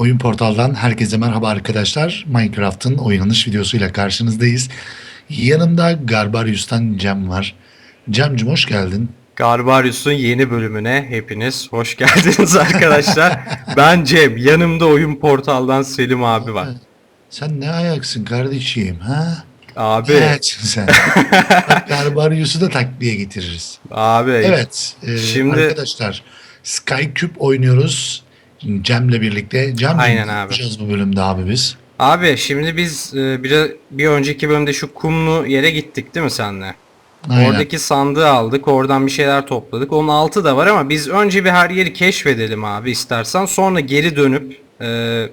Oyun Portal'dan herkese merhaba arkadaşlar. Minecraft'ın oynanış videosuyla karşınızdayız. Yanımda Garbarius'tan Cem var. Cem'cim hoş geldin. Garbarius'un yeni bölümüne hepiniz hoş geldiniz arkadaşlar. ben Cem, yanımda oyun portaldan Selim abi var. Sen ne ayaksın kardeşim ha? Abi, Ne ayaksın sen? Garbarius'u da takviye getiririz. abi. Evet. e, Şimdi- Arkadaşlar Skycube oynuyoruz. Cem'le birlikte. Cem'cim Aynen ne abi. yapacağız bu bölümde abi biz? Abi şimdi biz e, bir, bir önceki bölümde şu kumlu yere gittik değil mi senle? Aynen. Oradaki sandığı aldık, oradan bir şeyler topladık. Onun altı da var ama biz önce bir her yeri keşfedelim abi istersen. Sonra geri dönüp e,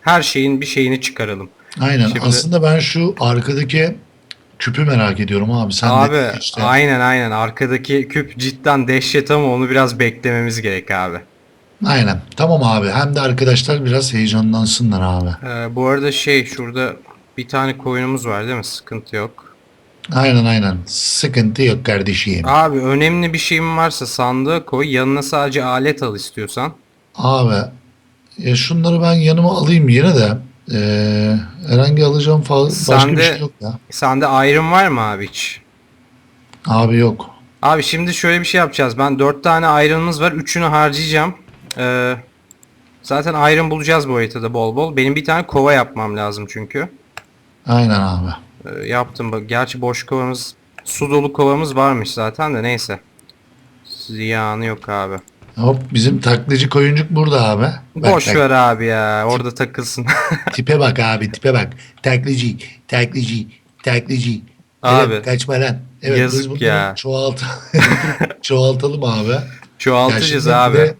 her şeyin bir şeyini çıkaralım. Aynen. Şimdi- Aslında ben şu arkadaki küpü merak ediyorum abi. Sen abi de işte. aynen aynen arkadaki küp cidden dehşet ama onu biraz beklememiz gerek abi. Aynen. Tamam abi. Hem de arkadaşlar biraz heyecanlansınlar abi. Ee, bu arada şey şurada bir tane koyunumuz var değil mi? Sıkıntı yok. Aynen aynen. Sıkıntı yok kardeşim. Abi önemli bir şeyin varsa sandığa koy. Yanına sadece alet al istiyorsan. Abi ya şunları ben yanıma alayım yine de eee, herhangi alacağım falan başka Sende- bir şey yok ya. Sende iron var mı abi hiç? Abi yok. Abi şimdi şöyle bir şey yapacağız. Ben 4 tane iron'ımız var. Üçünü harcayacağım. Ee, zaten iron bulacağız bu haritada bol bol. Benim bir tane kova yapmam lazım çünkü. Aynen abi. Ee, yaptım. Gerçi boş kovamız, su dolu kovamız varmış zaten de neyse. Ziyanı yok abi. Hop bizim taklacı koyuncuk burada abi. Bak, Boş bak, ver abi ya. Orada takılsın. Tipe bak abi tipe bak. Taklacı, taklacı, taklacı. Abi, Evet, kaçma lan. Evet yazık ya. çoğalt çoğaltalım abi. Ya Çoğaltacağız şimdi abi. bir de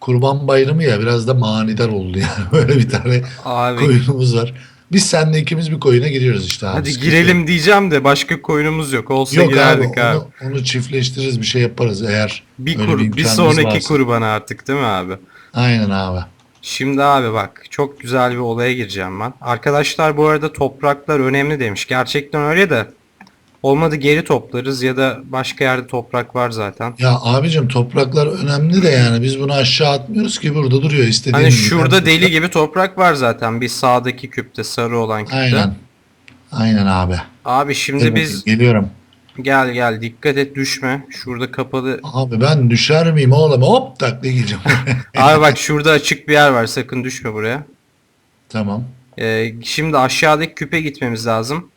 Kurban bayramı ya biraz da manidar oldu yani. Böyle bir tane Abi koyunumuz var. Biz seninle ikimiz bir koyuna gidiyoruz işte abi. hadi Sıkıntı girelim diyeceğim de başka koyunumuz yok. Olsa Yok abi, girerdik abi. Onu, onu çiftleştiririz bir şey yaparız eğer Bir, öyle kur, bir imkanımız sonraki varsa. kurban artık değil mi abi? Aynen abi. Şimdi abi bak çok güzel bir olaya gireceğim ben. Arkadaşlar bu arada topraklar önemli demiş. Gerçekten öyle de. Olmadı geri toplarız ya da başka yerde toprak var zaten. Ya abicim topraklar önemli de yani biz bunu aşağı atmıyoruz ki burada duruyor istediğimiz Hani şurada deli gibi toprak var zaten. Bir sağdaki küpte sarı olan küpte. Aynen. Aynen abi. Abi şimdi Evet, biz Geliyorum. gel gel dikkat et düşme. Şurada kapalı. Abi ben düşer miyim oğlum? Hop tak diye gireceğim. Abi bak şurada açık bir yer var. Sakın düşme buraya. tamam. Ee, şimdi aşağıdaki küpe gitmemiz lazım.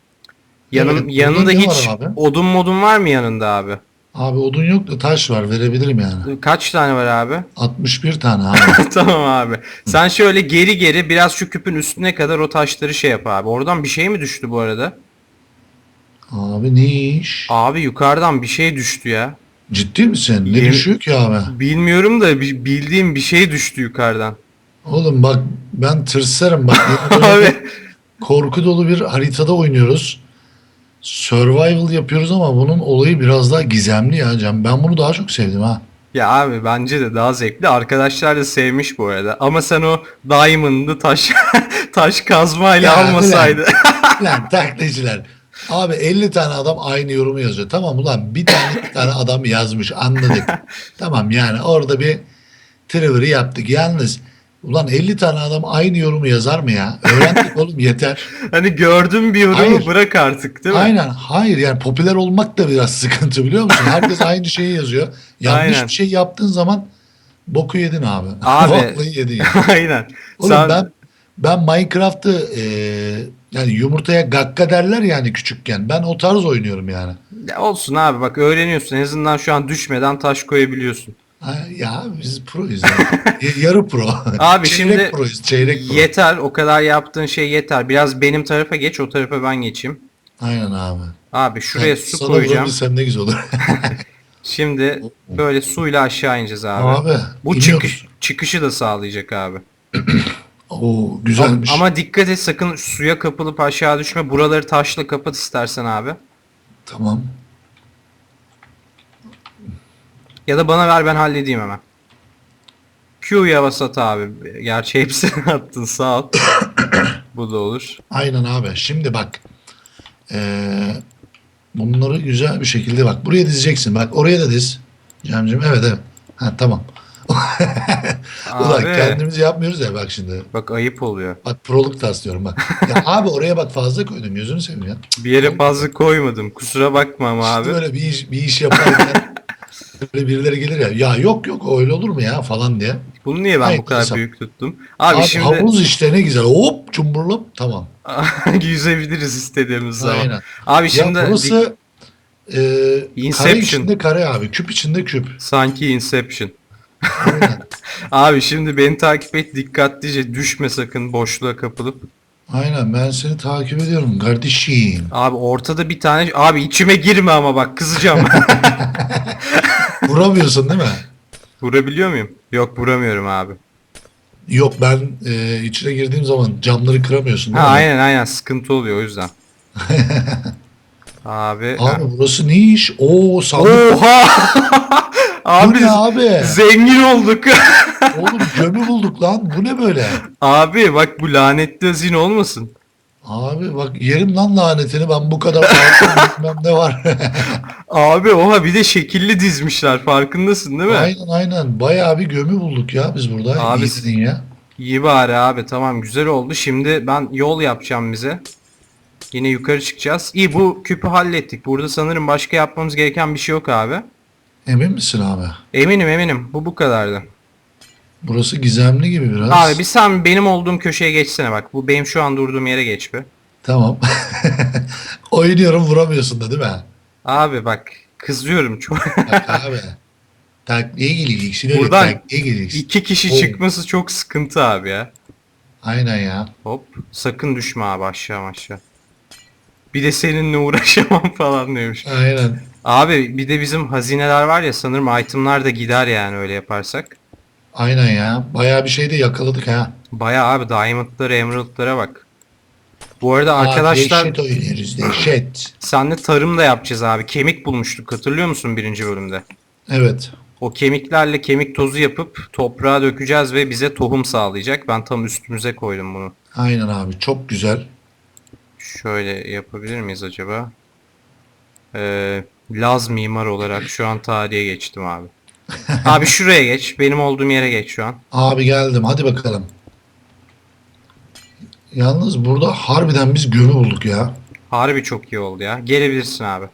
Yanım, Evet, yanında hiç odun modun var mı yanında abi? Abi odun yok da taş var verebilirim yani. Kaç tane var abi? 61 tane abi. tamam abi. Sen şöyle geri geri biraz şu küpün üstüne kadar o taşları şey yap abi. Oradan bir şey mi düştü bu arada? abi ne iş? Abi yukarıdan bir şey düştü ya. Ciddi misin? Ne Yemin- düşüyor ki abi? Bilmiyorum da bi- bildiğim bir şey düştü yukarıdan. Oğlum bak ben tırsarım bak. Abi korku dolu bir haritada oynuyoruz. Survival yapıyoruz ama bunun olayı biraz daha gizemli ya Cem. Ben bunu daha çok sevdim ha. ya abi bence de daha zevkli. Arkadaşlar da sevmiş bu arada. Ama sen o diamond'ı taş taş kazmayla Ya, almasaydı. Lan taklitçiler. Abi 50 tane adam aynı yorumu yazıyor. Tamam ulan bir tane bir tane adam yazmış anladık. tamam yani orada bir Trevor'ı yaptık. Yalnız ulan 50 tane adam aynı yorumu yazar mı ya? Öğrendik oğlum yeter. hani gördüm bir yorumu Hayır. bırak artık değil mi? Aynen. Hayır yani popüler olmak da biraz sıkıntı biliyor musun? Herkes aynı şeyi yazıyor. Yanlış Aynen. bir şey yaptığın zaman boku yedin abi. Abi. Vallahi yedin yani. Aynen. Oğlum Sen- ben ben Minecraft'ı e, yani yumurtaya gakka derler yani küçükken. Ben o tarz oynuyorum yani. Ya olsun abi bak öğreniyorsun. En azından şu an düşmeden taş koyabiliyorsun. Ha, ya biz proyuz. Yarı pro. Abi çeyrek şimdi proyuz. Çeyrek pro. Yeter o kadar yaptığın şey yeter. Biraz benim tarafa geç o tarafa ben geçeyim. Aynen abi. Abi şuraya su Sana koyacağım. vurabilsem ne güzel olur. Şimdi böyle suyla aşağı ineceğiz abi. abi. Bu çıkış çıkışı da sağlayacak abi. Oo Ama, güzelmiş. ama dikkat et sakın suya kapılıp aşağı düşme. Buraları taşla kapat istersen abi. Tamam. Ya da bana ver ben halledeyim hemen. Q'ya bas at abi. Gerçi hepsini attın sağ ol. Bu da olur. Aynen abi. Şimdi bak. Ee, bunları güzel bir şekilde bak. Buraya dizeceksin. Bak oraya da diz. Cemcim evet evet. Ha tamam. Ulan Abi. kendimiz yapmıyoruz ya bak şimdi. Bak ayıp oluyor. Bak proluk taslıyorum bak. Ya abi oraya bak fazla koydum gözünü seveyim ya. Bir yere fazla koymadım. Kusura bakma ama abi. İşte böyle bir iş, bir iş yaparken böyle birileri gelir ya. Ya yok yok öyle olur mu ya falan diye. Bunu niye ben Hayır, bu kadar kısa. büyük tuttum? Abi, Abi, şimdi havuz işte ne güzel. Hop cumburlop tamam. yüzebiliriz istediğimiz zaman. Aynen. Abi şimdi ya burası e, kare Inception. içinde kare abi. Küp içinde küp. sanki Inception. Abi şimdi beni takip et dikkatlice düşme sakın boşluğa kapılıp. Aynen ben seni takip ediyorum kardeşim. Abi ortada bir tane abi içime girme ama bak kızacağım. Vuramıyorsun değil mi? Vurabiliyor muyum? Yok vuramıyorum abi. Yok ben e, içine girdiğim zaman camları kıramıyorsun değil Ha mi? aynen aynen sıkıntı oluyor o yüzden. abi. ha. Abi burası ne iş? Oo sandık. Oha! Bu abi ne abi? zengin olduk. Oğlum gömü bulduk lan. Bu ne böyle? abi bak bu lanetli hazine olmasın. Abi bak yerim lan lanetini ben bu kadar bilmem ne var. Abi oha bir de şekilli dizmişler farkındasın değil mi? aynen aynen. Bayağı bir gömü bulduk ya biz burada. Abi- İyisin ya. İyi bari abi tamam güzel oldu. Şimdi ben yol yapacağım bize. Yine yukarı çıkacağız. İyi bu küpü hallettik. Burada sanırım başka yapmamız gereken bir şey yok abi. Emin misin abi? Eminim eminim. Bu bu kadardı. Burası gizemli gibi biraz. Abi bir sen benim olduğum köşeye geçsene bak. Bu benim şu an durduğum yere geç bir. Tamam. Oynuyorum vuramıyorsun da değil mi? Abi bak kızıyorum çok. Bak abi. Takliye geleceksin öyle Buradan geleceksin. İki kişi Oğlum. çıkması çok sıkıntı abi ya. Aynen ya. Hop sakın düşme abi aşağı aşağı. Bir de seninle uğraşamam falan demiş. Aynen. Abi bir de bizim hazineler var ya sanırım itemlar da gider yani öyle yaparsak. Aynen ya. Bayağı bir şey de yakaladık ha. Bayağı abi diamondlara emeraldlara bak. Bu arada Aa, arkadaşlar Dehşet oynuyoruz dehşet. senle tarım da yapacağız abi. Kemik bulmuştuk hatırlıyor musun birinci bölümde? Evet. O kemiklerle kemik tozu yapıp toprağa dökeceğiz ve bize tohum sağlayacak. Ben tam üstümüze koydum bunu. Aynen abi. Çok güzel. Şöyle yapabilir miyiz acaba? Ee, Laz mimar olarak şu an tarihe geçtim abi. abi şuraya geç. Benim olduğum yere geç şu an. Abi geldim. Hadi bakalım. Yalnız burada harbiden biz gömü bulduk ya. Harbi çok iyi oldu ya. Gelebilirsin abi.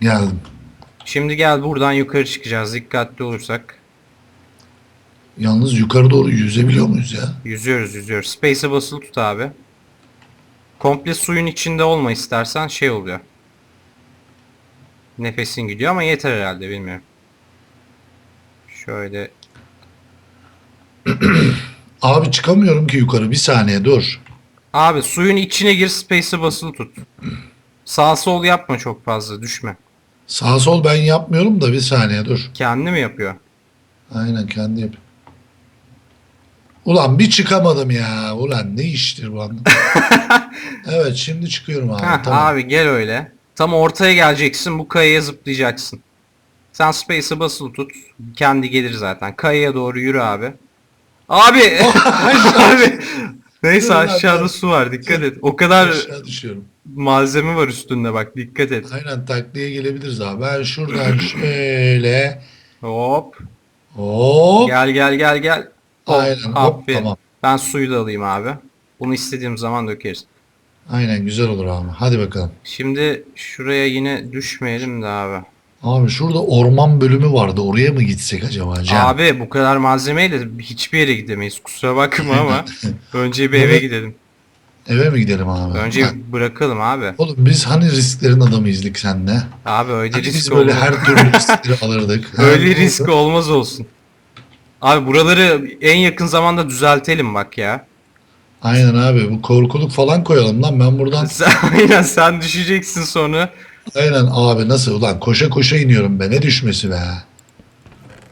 Geldim. Şimdi gel buradan yukarı çıkacağız. Dikkatli olursak. Yalnız yukarı doğru yüzebiliyor muyuz ya? Yüzüyoruz yüzüyoruz. Space'e basılı tut abi. Komple suyun içinde olma istersen şey oluyor. Nefesin gidiyor ama yeter herhalde bilmiyorum. Şöyle Abi çıkamıyorum ki yukarı. Bir saniye dur. Abi suyun içine gir space'e basılı tut. Sağ sol yapma çok fazla düşme. Sağ sol ben yapmıyorum da bir saniye dur. Kendi mi yapıyor? Aynen kendi yap. Ulan bir çıkamadım ya. Ulan ne iştir bu anda. evet şimdi çıkıyorum abi. Heh, tamam. Abi gel öyle. Tam ortaya geleceksin bu kayaya zıplayacaksın. Sen space'e basılı tut. Kendi gelir zaten. Kayaya doğru yürü abi. Abi! abi! Neyse Dur aşağıda su var dikkat et. O kadar malzeme var üstünde bak dikkat et. Aynen takliye gelebiliriz abi. Ben şuradan şöyle Hop. hop. Gel gel gel gel. Hop, Aynen hop aferin. tamam. Ben suyu da alayım abi. Bunu istediğim zaman dökeriz. Aynen güzel olur abi. Hadi bakalım. Şimdi şuraya yine düşmeyelim de abi. Abi şurada orman bölümü vardı. Oraya mı gitsek acaba Can? Abi bu kadar malzemeyle hiçbir yere gidemeyiz. Kusura bakma ama önce bir eve Evet. gidelim. Eve mi gidelim abi? Önce Ha, bırakalım abi. Oğlum biz hani risklerin adamıyızlık senle. Abi öyle Hani risk biz böyle olmaz. her türlü riskleri alırdık. Ha, Öyle ne risk oldu? olmaz olsun. Abi buraları en yakın zamanda düzeltelim bak ya. Aynen abi bu korkuluk falan koyalım lan ben buradan. Sen, aynen sen düşeceksin sonra. Aynen abi nasıl ulan koşa koşa iniyorum be ne düşmesi be.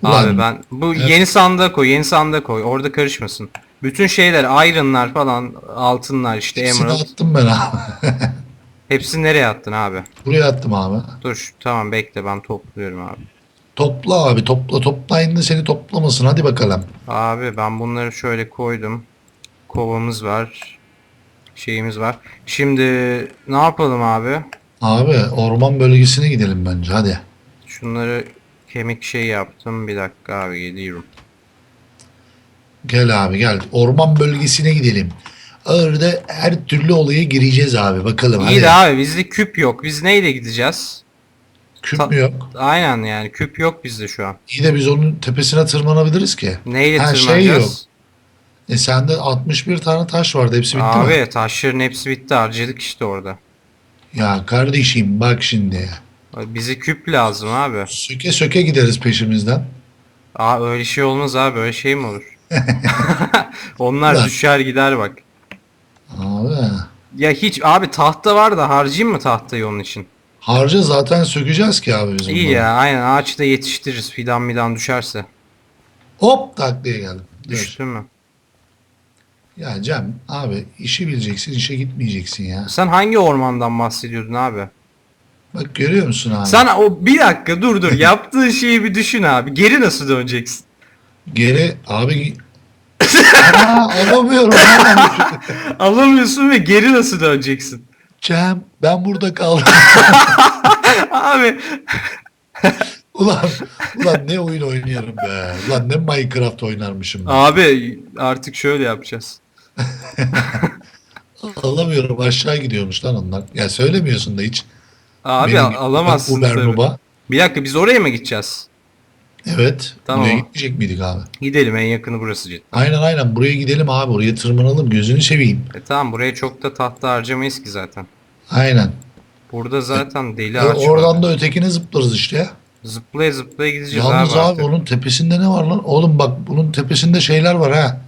Ulan, Abi ben bu Evet. yeni sandığa koy, yeni sandığa koy. Orada karışmasın. Bütün şeyler, iron'lar falan, altınlar işte hepsini emerald. attım ben abi. Hepsini nereye attın abi? Buraya attım abi. Dur tamam bekle ben topluyorum abi. Topla abi topla toplayın da seni toplamasın hadi bakalım. Abi ben bunları şöyle koydum. Kovamız var. Şeyimiz var. Şimdi ne yapalım abi? Abi orman bölgesine gidelim bence hadi. Şunları kemik şey yaptım. Bir dakika abi geliyorum. Gel abi gel. Orman bölgesine gidelim. Orada her türlü olaya gireceğiz abi. Bakalım. İyi hadi. de abi bizde küp yok. Biz neyle gideceğiz? Küp mü yok? Aynen yani küp yok bizde şu an. İyi de biz onun tepesine tırmanabiliriz ki. Neyle Ha, şey tırmanacağız? E sende 61 tane taş vardı. Hepsi bitti abi mi? taşların hepsi bitti harcadık işte orada. Ya kardeşim bak şimdi. Bize küp lazım abi. Söke söke gideriz peşimizden. Aa öyle şey olmaz abi öyle şey mi olur? Onlar Ulan. düşer gider bak. Abi. Ya hiç abi tahta var da harcayayım mı tahtayı onun için? Harca zaten sökeceğiz ki abi biz İyi bunları. ya aynen ağaçta yetiştiririz fidan midan düşerse. Hop tak diye geldim. Dur. Düştü mü? Ya Cem abi işi bileceksin işe gitmeyeceksin ya. Sen hangi ormandan bahsediyordun abi? Bak görüyor musun abi? Sen o bir dakika dur dur yaptığın şeyi bir düşün abi. Geri nasıl döneceksin? Geri abi Aa, alamıyorum. alamıyorum. Alamıyorsun ve geri nasıl döneceksin? Cem ben burada kaldım. Abi ulan, ulan ne oyun oynuyorum be. Ulan ne Minecraft oynarmışım. ben. abi artık şöyle yapacağız. Alamıyorum aşağı gidiyormuş lan onlar. Ya söylemiyorsun da hiç. Abi Benim- al- alamazsın Uber tabii. Nuba. Bir dakika biz oraya mı gideceğiz? Evet. Tamam. Buraya gitmeyecek miydik abi? Gidelim en yakını burası cidden. Aynen aynen buraya gidelim abi. Oraya tırmanalım gözünü seveyim. E tamam buraya çok da tahta harcamayız ki zaten. Aynen. Burada zaten deli E, ağaç oradan var. da ötekine zıplarız işte. Zıplaya zıplaya gideceğiz Yalnız abi, abi, artık. onun tepesinde ne var lan? Oğlum bak bunun tepesinde şeyler var ha.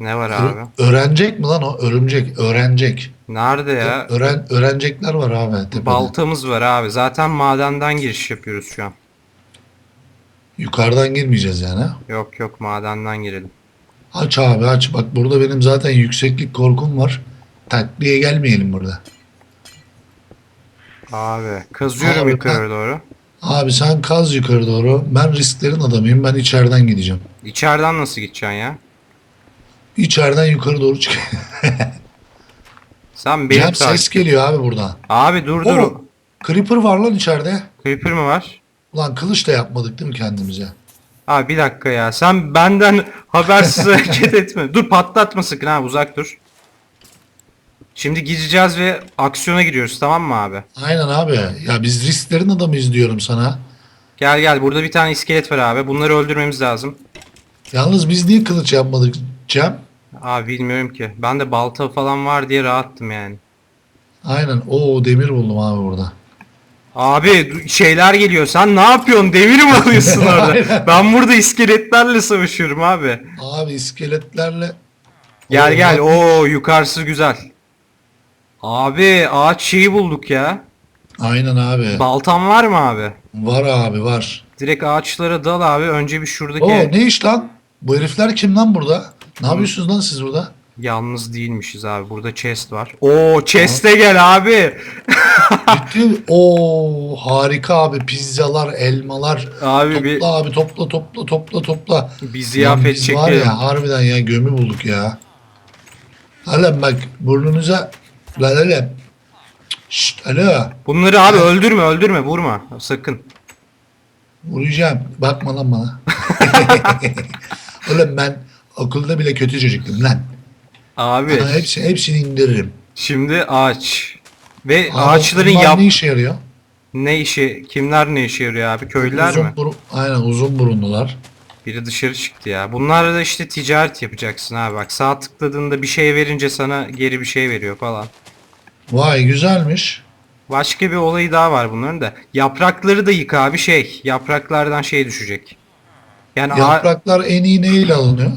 Ne var abi? öğrenecek mi lan o? Örümcek. Öğrenecek. Nerede ya? Öğren, öğrenecekler var abi tepede. Baltamız var abi. Zaten madenden giriş yapıyoruz şu an. Yukarıdan girmeyeceğiz yani. ha? Yok yok madenden girelim. Aç abi aç. Bak burada benim zaten yükseklik korkum var. Takliye gelmeyelim burada. Abi kazıyorum Abi, yukarı doğru. Abi sen kaz yukarı doğru. Ben risklerin adamıyım. Ben içeriden gideceğim. İçeriden nasıl gideceksin ya? İçeriden yukarı doğru çık. Sen benim Cem takip- ses geliyor abi buradan. Abi dur dur. Oo, Creeper var lan içeride. Creeper mi var? Ulan kılıç da yapmadık değil mi kendimize? Abi bir dakika ya. Sen benden habersiz hareket etme. Dur patlatma sakın ha uzak dur. Şimdi gideceğiz ve aksiyona giriyoruz tamam mı abi? Aynen abi. Ya biz risklerin adamıyız diyorum sana. Gel gel burada bir tane iskelet var abi. Bunları öldürmemiz lazım. Yalnız biz niye kılıç yapmadık Cem? Abi bilmiyorum ki. Ben de balta falan var diye rahattım yani. Aynen. Oo demir buldum abi burada. Abi şeyler geliyor. Sen ne yapıyorsun? Demir mi alıyorsun orada? Ben burada iskeletlerle savaşıyorum abi. Abi iskeletlerle Gel gel. Oo yukarısı güzel. Abi ağaç şeyi bulduk ya. Aynen abi. Baltan var mı abi? Var abi var. Direkt ağaçlara dal abi. Önce bir şuradaki Oo ne iş lan? Bu herifler kim lan burada? Ne yapıyorsunuz lan siz burada? yalnız değilmişiz abi. Burada chest var. Oo chest'e gel abi. Mi? Oo harika abi. Pizzalar, elmalar. Abi topla bir abi topla topla topla topla. bir Lan ziyafet biz var çekelim. ya harbiden ya gömü bulduk ya. Hala bak burnunuza lan hele. Şşt alo. Bunları abi öldürme öldürme vurma sakın. Vuracağım. Bakma lan bana. Oğlum ben okulda bile kötü çocuktum lan. Abi Sana hepsi, hepsini indiririm. şimdi ağaç. Ve Abi ağaçların bunlar yap ne işe yarıyor? ne işi kimler ne işe yarıyor abi köylüler uzun mi? Burun, aynen uzun burunlular. Biri dışarı çıktı ya. Bunlarla da işte ticaret yapacaksın abi bak sağ tıkladığında bir şey verince sana geri bir şey veriyor falan. Vay güzelmiş. Başka bir olayı daha var bunların da. Yaprakları da yık abi şey. Yapraklardan şey düşecek. Yani Yapraklar en iyi neyle alınıyor?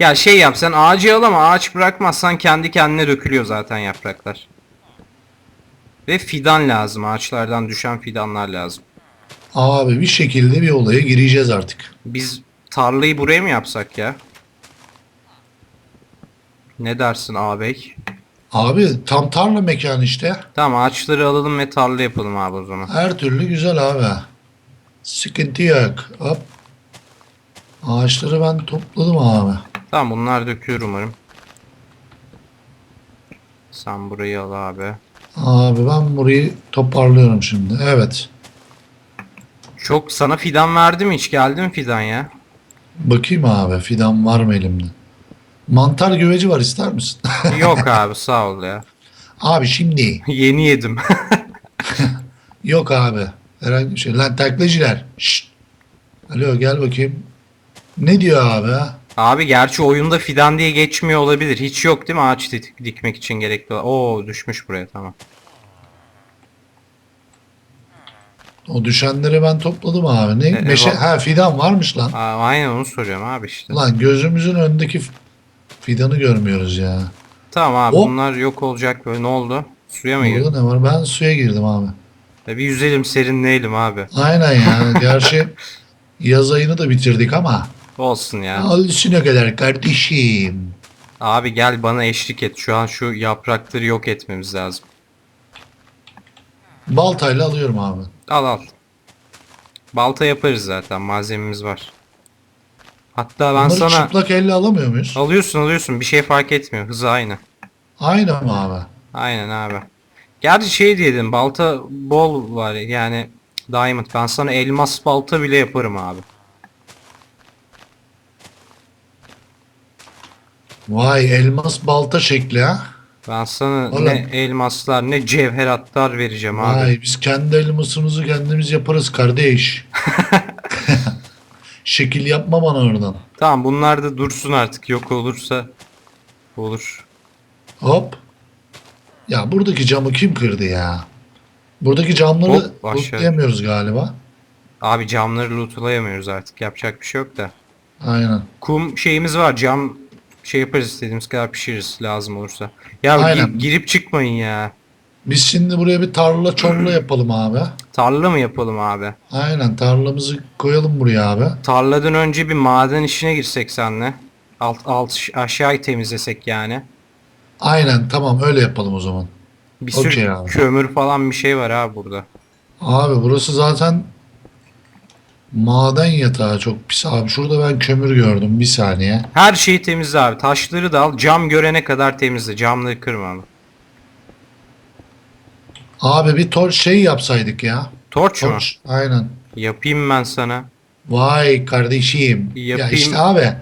Ya şey yap sen ağacı al ama ağaç bırakmazsan kendi kendine dökülüyor zaten yapraklar. Ve fidan lazım. Ağaçlardan düşen fidanlar lazım. Abi bir şekilde bir olaya gireceğiz artık. Biz tarlayı buraya mı yapsak ya? Ne dersin ağabey? Abi tam tarla mekanı işte. Tamam ağaçları alalım ve tarla yapalım abi o zaman. Her türlü güzel abi. Sıkıntı yok. Hop. Ağaçları ben topladım abi. Tamam bunlar dökülür umarım. Sen burayı al abi. Abi ben burayı toparlıyorum şimdi. Evet. Çok sana fidan verdi mi hiç geldi mi fidan ya? Bakayım abi fidan var mı elimde? Mantar güveci var ister misin? Yok abi sağ ol ya. abi şimdi. Yeni yedim. Yok abi. Herhangi bir şey. Lan taklacılar. Şşt. Alo gel bakayım. Ne diyor abi? Abi gerçi oyunda fidan diye geçmiyor olabilir. Hiç yok değil mi ağaç dik- dikmek için gerekli olan? Oo düşmüş buraya tamam. O düşenleri ben topladım abi. Ne? E, Meşe ha fidan varmış lan. Aa, aynen onu soruyorum abi işte. Lan gözümüzün önündeki fidanı görmüyoruz ya. Tamam abi Hop. bunlar yok olacak böyle ne oldu? Suya mı girdin? ne var? Ben suya girdim abi. E, bir yüzelim serinleyelim abi. Aynen ya. Gerçi yaz ayını da bitirdik ama. Olsun ya. Al üstüne kadar kardeşim. Abi gel bana eşlik et. Şu an şu yaprakları yok etmemiz lazım. Baltayla alıyorum abi. Al al. Balta yaparız zaten malzememiz var. Hatta ben Bunları sana çıplak elle alamıyor muyuz? alıyorsun alıyorsun bir şey fark etmiyor. Hızı aynı. Aynı mı abi? Aynen abi. Gerçi şey diyelim balta bol var yani diamond. Ben sana elmas balta bile yaparım abi. Vay elmas balta şekli ha. Ben sana Oğlum. ne elmaslar ne cevheratlar vereceğim abi. Vay biz kendi elmasımızı kendimiz yaparız kardeş. Şekil yapma bana oradan. Tamam bunlar da dursun artık yok olursa olur. Hop. Ya buradaki camı kim kırdı ya? Buradaki camları Hop, aşağı. lootlayamıyoruz galiba. Abi camları lootlayamıyoruz artık yapacak bir şey yok da. Aynen. Kum şeyimiz var cam şey yaparız istediğimiz kadar pişiririz lazım olursa. Ya gi- girip çıkmayın ya. Biz şimdi buraya bir tarla çorla yapalım abi. Tarla mı yapalım abi? Aynen tarlamızı koyalım buraya abi. Tarladan önce bir maden işine girsek senle. Alt, alt aşağıyı temizlesek yani. Aynen tamam öyle yapalım o zaman. Bir sürü Okey abi. kömür falan bir şey var abi burada. Abi burası zaten maden yatağı çok pis abi. Şurada ben kömür gördüm bir saniye. Her şeyi temizle abi. Taşları da al. Cam görene kadar temizle. Camları kırma abi. Abi bir torç şey yapsaydık ya. Torç mu? Torç. Aynen. Yapayım ben sana. Vay kardeşim. Ya Yapayım. işte abi.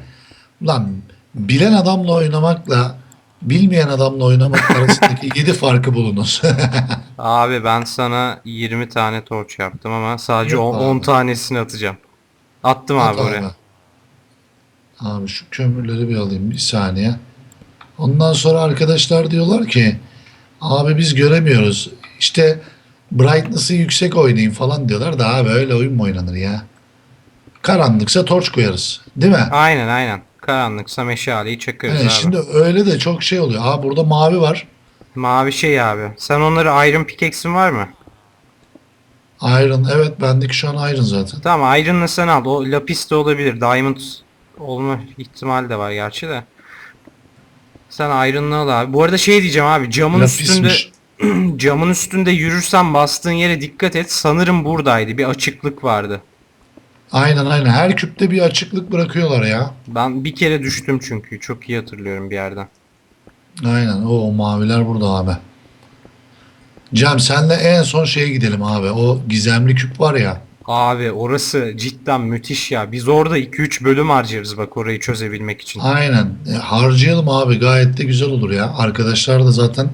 Lan bilen adamla oynamakla bilmeyen adamla oynamak arasındaki 7 farkı bulunuz. Abi ben sana 20 tane torç yaptım ama sadece Yok 10 abi. tanesini atacağım. Attım abi At oraya. Abi şu kömürleri bir alayım bir saniye. Ondan sonra arkadaşlar diyorlar ki abi biz göremiyoruz. İşte brightness'ı yüksek oynayın falan diyorlar da abi öyle oyun mu oynanır ya? Karanlıksa torç koyarız. Değil mi? Aynen aynen. Karanlıksa meşaleyi çakıyoruz Evet, abi. şimdi öyle de çok şey oluyor. Aa burada mavi var. Mavi şey abi. Sen onları Iron Pickaxe'in var mı? Iron evet bendeki şu an Iron zaten. Tamam Iron'la sen al. O lapis de olabilir. Diamond olma ihtimali de var gerçi de. Sen Iron'la al abi. Bu arada şey diyeceğim abi. Camın üstünde Lapismiş. camın üstünde yürürsen bastığın yere dikkat et. Sanırım buradaydı. Bir açıklık vardı. Aynen aynen. Her küpte bir açıklık bırakıyorlar ya. Ben bir kere düştüm çünkü. Çok iyi hatırlıyorum bir yerden. Aynen. O, o maviler burada abi. Cem senle en son şeye gidelim abi. O gizemli küp var ya. Abi orası cidden müthiş ya. Biz orada 2-3 bölüm harcarız bak orayı çözebilmek için. Aynen. E, harcayalım abi. Gayet de güzel olur ya. Arkadaşlar da zaten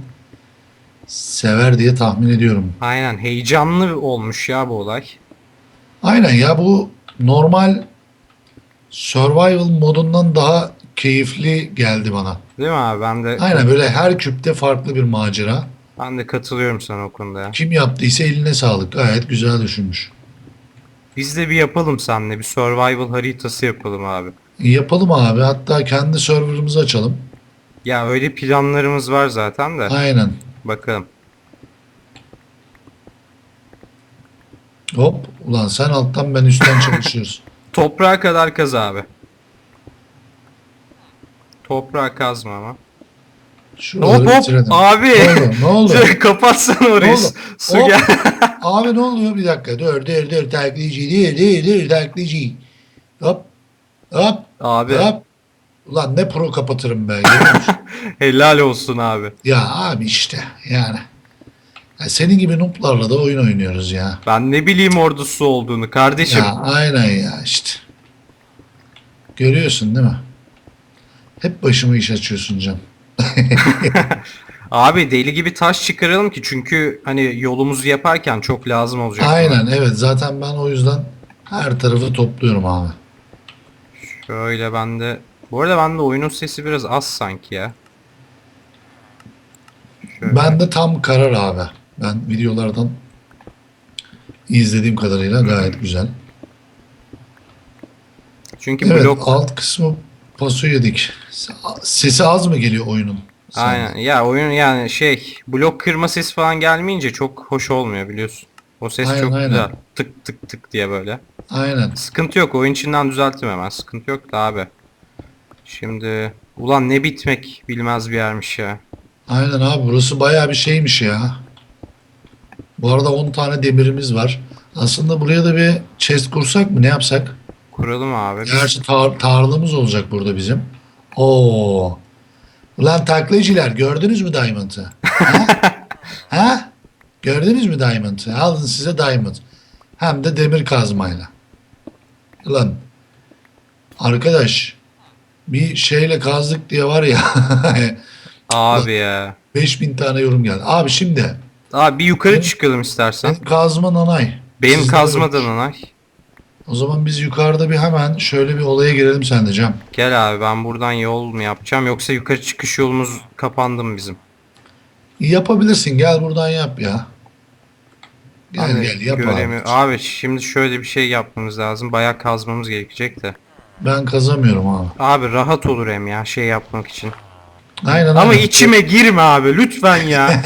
sever diye tahmin ediyorum. Aynen heyecanlı olmuş ya bu olay. Aynen ya bu normal survival modundan daha keyifli geldi bana. Değil mi abi? Ben de Aynen böyle her küpte farklı bir macera. ben de katılıyorum sana o konuda ya. Kim yaptıysa eline sağlık. Gayet güzel düşünmüş. Biz de bir yapalım seninle bir survival haritası yapalım abi. Yapalım abi. Hatta kendi serverımızı açalım. Ya öyle planlarımız var zaten de. Aynen. Bakalım. Hop. Ulan sen alttan ben üstten çalışıyoruz. Toprağa kadar kaz abi. Toprağa kazma ama. Şuraları Hop hop bitirelim. abi. Ne oldu? Ne oldu? Kapatsana orayı. Ne oldu? Su Hop. gel. Abi ne oluyor? Bir dakika. Dur dur dur. Taklici. Dur dur dur. Taklici. Hop. Hop. Abi Hop. Ulan ne pro kapatırım ben. helal olsun abi. ya abi işte yani. Ya senin gibi nooblarla da oyun oynuyoruz ya. Ben ne bileyim orada su olduğunu kardeşim. Ya aynen ya işte. görüyorsun değil mi? Hep başıma iş açıyorsun Can. Abi deli gibi taş çıkaralım ki çünkü hani yolumuzu yaparken çok lazım olacak. Aynen evet zaten ben o yüzden her tarafı topluyorum abi. Şöyle ben de... Bu arada bende oyunun sesi biraz az sanki ya. Şöyle. Ben de tam karar abi. Ben videolardan izlediğim kadarıyla gayet güzel. Çünkü Evet blok... alt kısmı paso yedik. Sesi az mı geliyor oyunun? Sana? Aynen. Ya oyun yani şey blok kırma sesi falan gelmeyince çok hoş olmuyor biliyorsun. O ses Aynen, çok aynen. güzel. Tık tık tık diye böyle. Aynen. Sıkıntı yok. Oyun içinden düzelttim hemen. Sıkıntı yok da abi. Şimdi ulan ne bitmek bilmez bir yermiş ya. Aynen abi burası bayağı bir şeymiş ya. Bu arada 10 tane demirimiz var. Aslında buraya da bir chest kursak mı ne yapsak? Kuralım abi. Gerçi tar tarlamız olacak burada bizim. Oo. Ulan taklacılar gördünüz mü Diamond'ı? Ha? ha? Gördünüz mü Diamond'ı? Alın size Diamond. Hem de demir kazmayla. Ulan arkadaş bir şeyle kazdık diye var ya Abi ya. 5000 tane yorum geldi. Abi şimdi Abi bir yukarı çıkalım istersen. senin kazma nanay. Benim Sizde kazmadan öyle. onay. O zaman biz yukarıda bir hemen şöyle bir olaya girelim sen de Cem. Gel abi ben buradan yol mu yapacağım yoksa yukarı çıkış yolumuz kapandı mı bizim? Yapabilirsin gel buradan yap ya. Gel Abi, gel yap abi. göremiyor- Abi şimdi şöyle bir şey yapmamız lazım. Bayağı kazmamız gerekecek de. Ben kazamıyorum abi. Abi rahat olur hem ya şey yapmak için. Aynen Ama aynen. içime girme abi lütfen ya.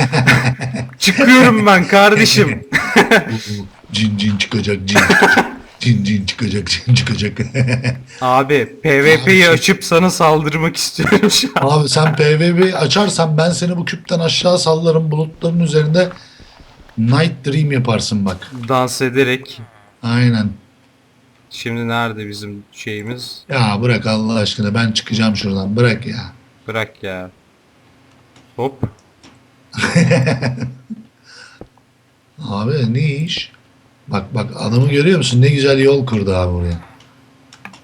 Çıkıyorum ben kardeşim. Cin cin çıkacak cin. cin cin çıkacak cin çıkacak. Abi PvP'yi açıp sana saldırmak istiyorum şu an. abi sen PvP açarsan ben seni bu küpten aşağı sallarım bulutların üzerinde Night Dream yaparsın bak. Dans ederek. Aynen. Şimdi nerede bizim şeyimiz? Ya bırak Allah aşkına ben çıkacağım şuradan bırak ya. Bırak ya. Hop. Abi ne iş? Bak bak adamı görüyor musun? Ne güzel yol kurdu abi buraya.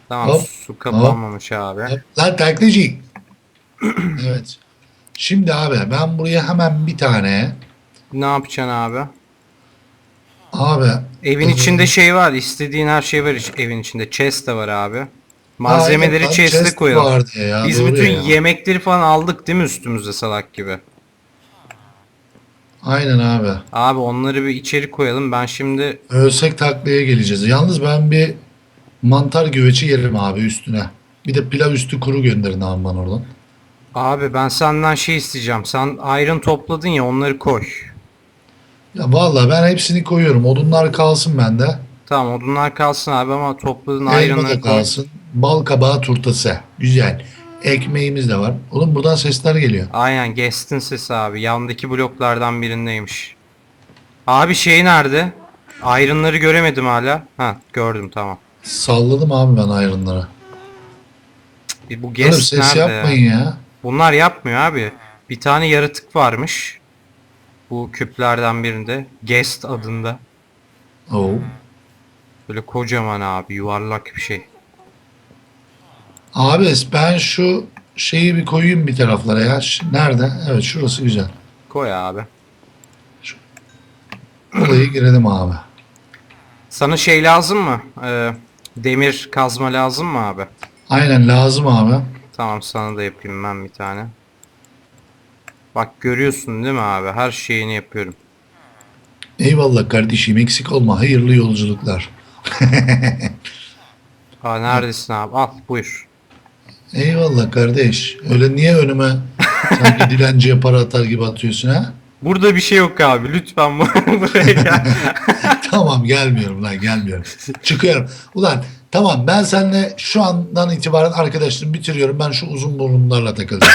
Tamam Hop, su kapanmamış abi. Lan taklacı. evet. Şimdi abi ben buraya hemen bir tane Ne yapacaksın abi? abi Evin Ee, içinde şey var. istediğin her şey var evin içinde. Chest de var abi. Malzemeleri chest'e chest koyalım. Biz doğru bütün ya. yemekleri falan aldık değil mi üstümüze salak gibi? Aynen abi. Abi onları bir içeri koyalım. Ben şimdi Ölsek taklaya geleceğiz. Yalnız ben bir mantar güveci yerim abi üstüne. Bir de pilav üstü kuru gönderin abi bana oradan. abi ben senden şey isteyeceğim. Sen iron topladın ya onları koy. Ya vallahi ben hepsini koyuyorum. Odunlar kalsın bende. Tamam odunlar kalsın abi ama topladığın Elma da koy. kalsın. Bal kabağı turtası. Güzel. Ekmeğimiz de var. Oğlum buradan sesler geliyor. Aynen Guest'in sesi abi. Yandaki bloklardan birindeymiş. Abi şey nerede? Iron'ları göremedim hala. Ha gördüm tamam. Salladım abi ben ayrınları. Bir Bu Oğlum Guest ses nerede yapmayın ya? ya. Bunlar yapmıyor abi. Bir tane yaratık varmış. Bu küplerden birinde. Guest adında. Oo. Böyle kocaman abi yuvarlak bir şey. Abi ben şu şeyi bir koyayım bir taraflara ya. Ş- Nerede? Evet şurası güzel. Koy abi. Oraya girelim abi. Sana şey lazım mı? Ee, demir kazma lazım mı abi? Aynen lazım abi. Tamam sana da yapayım ben bir tane. Bak görüyorsun değil mi abi? Her şeyini yapıyorum. Eyvallah kardeşim eksik olma. Hayırlı yolculuklar. Aa neredesin abi? Al buyur. Eyvallah kardeş. Öyle niye önüme sanki dilenciye para atar gibi atıyorsun ha? Burada bir şey yok abi. Lütfen bu- buraya gel. tamam gelmiyorum lan gelmiyorum. Çıkıyorum. Ulan tamam ben seninle şu andan itibaren arkadaşlığımı bitiriyorum. Ben şu uzun burunlarla takılacağım.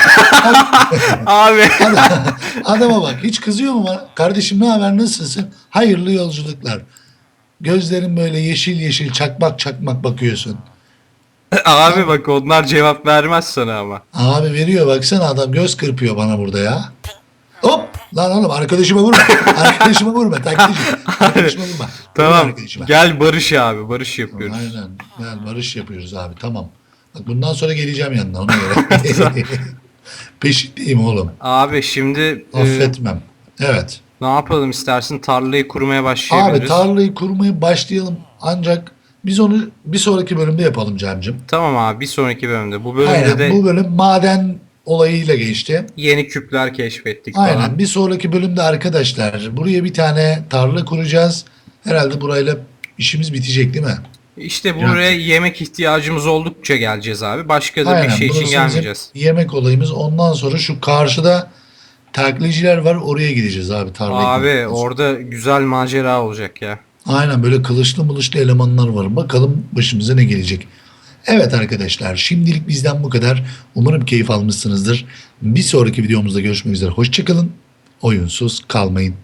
abi. Adam- Adama bak hiç kızıyor mu bana? Kardeşim ne haber nasılsın? Hayırlı yolculuklar. Gözlerin böyle yeşil yeşil çakmak çakmak bakıyorsun. abi bak onlar cevap vermez sana ama. Abi veriyor baksana adam göz kırpıyor bana burada ya. Hop lan oğlum arkadaşıma vurma. arkadaşıma vurma taklitçi. Arkadaşıma vurma. Vurma Tamam. arkadaşıma. Gel barış abi. Barış yapıyoruz. Aynen. Gel barış yapıyoruz abi tamam. Bak bundan sonra geleceğim yanına ona göre. Peşindeyim oğlum. Abi şimdi e, Affetmem. Evet. ne yapalım istersin? Tarlayı kurmaya Abi başlayabiliriz. tarlayı kurmaya başlayalım. Ancak biz onu bir sonraki bölümde yapalım Cem'cim. Tamam abi bir sonraki bölümde. Bu bölümde Aynen. de Bu bölüm maden olayıyla geçti. yeni küpler keşfettik Aynen. falan. Bir sonraki bölümde arkadaşlar buraya bir tane tarla kuracağız. Herhalde burayla işimiz bitecek değil mi? İşte buraya yemek ihtiyacımız oldukça geleceğiz abi. Başka da bir şey için gelmeyeceğiz. Yemek olayımız. Ondan sonra şu karşıda taklitçiler var. Oraya gideceğiz abi tarlayı. Abi kuracağız. orada güzel macera olacak ya. Aynen böyle kılıçlı mılıçlı elemanlar var. Bakalım başımıza ne gelecek. Evet arkadaşlar şimdilik bizden bu kadar. Umarım keyif almışsınızdır. Bir sonraki videomuzda görüşmek üzere. Hoşçakalın. Oyunsuz kalmayın.